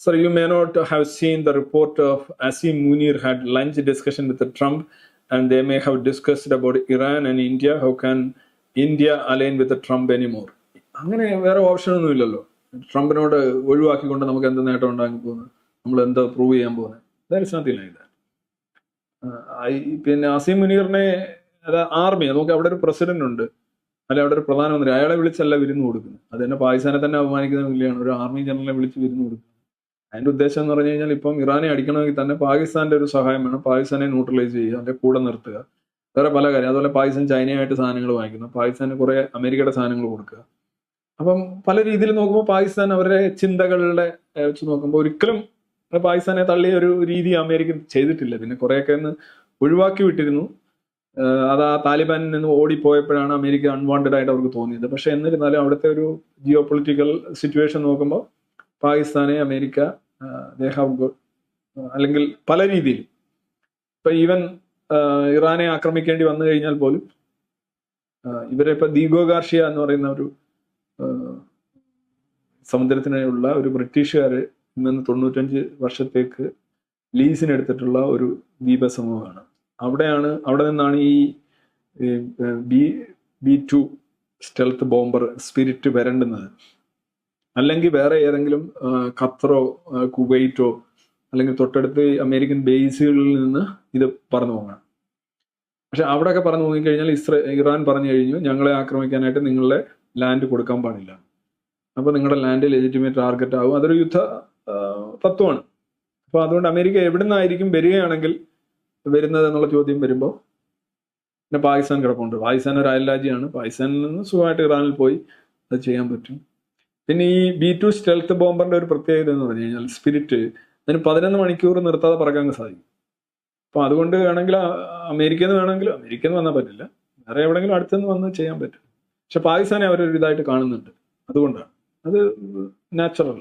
Sir, you may not have seen the report of Asim Munir had lunch discussion with Trump, and they may have discussed about Iran and India. How can India align with Trump anymore? അങ്ങനെ വേറെ option ഒന്നും ഇല്ലല്ലോ ട്രംപിനോട് ഒഴിവാക്കിക്കൊണ്ട് നമുക്ക് എന്ത് നേട്ടം ഉണ്ടാകാൻ പോകുന്നത് നമ്മൾ എന്താ പ്രൂവ് ചെയ്യാൻ പോകുന്നത് പിന്നെ അസീം മുനീറിനെ ആർമി നമുക്ക് അവിടെ ഒരു പ്രസിഡന്റ് ഉണ്ട് അല്ലെ അവിടെ ഒരു പ്രധാനമന്ത്രി അയാളെ വിളിച്ചല്ല വിരുന്ന് കൊടുക്കുന്നത്. അത് തന്നെ പാകിസ്ഥാനെ തന്നെ അപമാനിക്കുന്ന വില്ലയാണ് ഒരു ആർമി ജനറലിനെ വിളിച്ച് വിരുന്ന് കൊടുക്കുന്നത്. അതിന്റെ ഉദ്ദേശം എന്ന് പറഞ്ഞു കഴിഞ്ഞാൽ ഇപ്പം ഇറാനെ അടിക്കണമെങ്കിൽ തന്നെ പാകിസ്ഥാന്റെ ഒരു സഹായം വേണം. പാകിസ്ഥാനെ ന്യൂട്രലൈസ് ചെയ്യുക അതിന്റെ കൂടെ നിർത്തുക. വേറെ പല കാര്യം. അതുപോലെ പാകിസ്ഥാൻ ചൈനയായിട്ട് സാധനങ്ങൾ വാങ്ങിക്കുന്നു. പാകിസ്ഥാന് കുറെ അമേരിക്കയുടെ സാധനങ്ങൾ കൊടുക്കുക. അപ്പം പല രീതിയിൽ നോക്കുമ്പോൾ പാകിസ്ഥാൻ അവരുടെ ചിന്തകളുടെ വെച്ച് നോക്കുമ്പോൾ ഒരിക്കലും പാകിസ്ഥാനെ തള്ളിയ ഒരു രീതി അമേരിക്ക ചെയ്തിട്ടില്ല. പിന്നെ കുറെയൊക്കെ ഒന്ന് ഒഴിവാക്കി വിട്ടിരുന്നു. അത് ആ താലിബാനിൽ നിന്ന് ഓടിപ്പോയപ്പോഴാണ് അമേരിക്ക അൺവാണ്ടഡ് ആയിട്ട് അവർക്ക് തോന്നിയത്. പക്ഷെ എന്നിരുന്നാലും അവിടുത്തെ ഒരു ജിയോ പൊളിറ്റിക്കൽ സിറ്റുവേഷൻ നോക്കുമ്പോൾ പാകിസ്ഥാനെ അമേരിക്ക ദേ ഹാവ് അല്ലെങ്കിൽ പല രീതിയിൽ ഇപ്പൊ ഈവൻ ഇറാനെ ആക്രമിക്കേണ്ടി വന്നു കഴിഞ്ഞാൽ പോലും ഇവരെ ഇപ്പൊ ദീഗോ ഗാർഷിയ എന്ന് പറയുന്ന ഒരു സമുദ്രത്തിനുള്ള ഒരു ബ്രിട്ടീഷുകാർ നിന്ന് തൊണ്ണൂറ്റഞ്ച് വർഷത്തേക്ക് ലീസിനെടുത്തിട്ടുള്ള ഒരു ദ്വീപ സമൂഹമാണ് അവിടെയാണ് അവിടെ നിന്നാണ് ഈ B B two stealth bomber spirit വരണ്ടുന്നത്. അല്ലെങ്കിൽ വേറെ ഏതെങ്കിലും ഖത്തറോ കുവൈറ്റോ അല്ലെങ്കിൽ തൊട്ടടുത്ത് അമേരിക്കൻ ബേസുകളിൽ നിന്ന് ഇത് പറന്നു പോകണം പക്ഷെ അവിടെയൊക്കെ പറഞ്ഞു നോക്കിക്കഴിഞ്ഞാൽ ഇസ്രേ ഇറാൻ പറഞ്ഞു കഴിഞ്ഞു ഞങ്ങളെ ആക്രമിക്കാനായിട്ട് നിങ്ങളുടെ ലാൻഡ് കൊടുക്കാൻ പാടില്ല. അപ്പോൾ നിങ്ങളുടെ ലാൻഡ് ലെജിറ്റിമേറ്റ് ടാർഗറ്റ് ആകും അതൊരു യുദ്ധ തത്വമാണ്. അപ്പൊ അതുകൊണ്ട് അമേരിക്ക എവിടെ നിന്നായിരിക്കും വരികയാണെങ്കിൽ വരുന്നത് എന്നുള്ള ചോദ്യം വരുമ്പോൾ പിന്നെ പാകിസ്ഥാൻ കിടപ്പുണ്ട്. പാകിസ്ഥാൻ ഒരു അയൽ രാജ്യമാണ് പാകിസ്ഥാനിൽ നിന്ന് സുഖമായിട്ട് ഇറാനിൽ പോയി അത് ചെയ്യാൻ പറ്റും. പിന്നെ ഈ ബി ടു സ്റ്റെൽത്ത് ബോംബറിന്റെ ഒരു പ്രത്യേകത എന്ന് പറഞ്ഞു കഴിഞ്ഞാൽ സ്പിരിറ്റ് അതിന് പതിനൊന്ന് മണിക്കൂർ നിർത്താതെ പറക്കാൻ സാധിക്കും. അപ്പൊ അതുകൊണ്ട് വേണമെങ്കിൽ അമേരിക്കയിൽ നിന്ന് വേണമെങ്കിൽ അമേരിക്കയിൽ നിന്ന് വന്നാൽ പറ്റില്ല. വേറെ എവിടെയെങ്കിലും അടുത്തുനിന്ന് വന്ന് ചെയ്യാൻ പറ്റും. പക്ഷെ പാകിസ്ഥാനെ അവരൊരു ഇതായിട്ട് കാണുന്നുണ്ട്. അതുകൊണ്ടാണ്. അത് നാച്ചുറൽ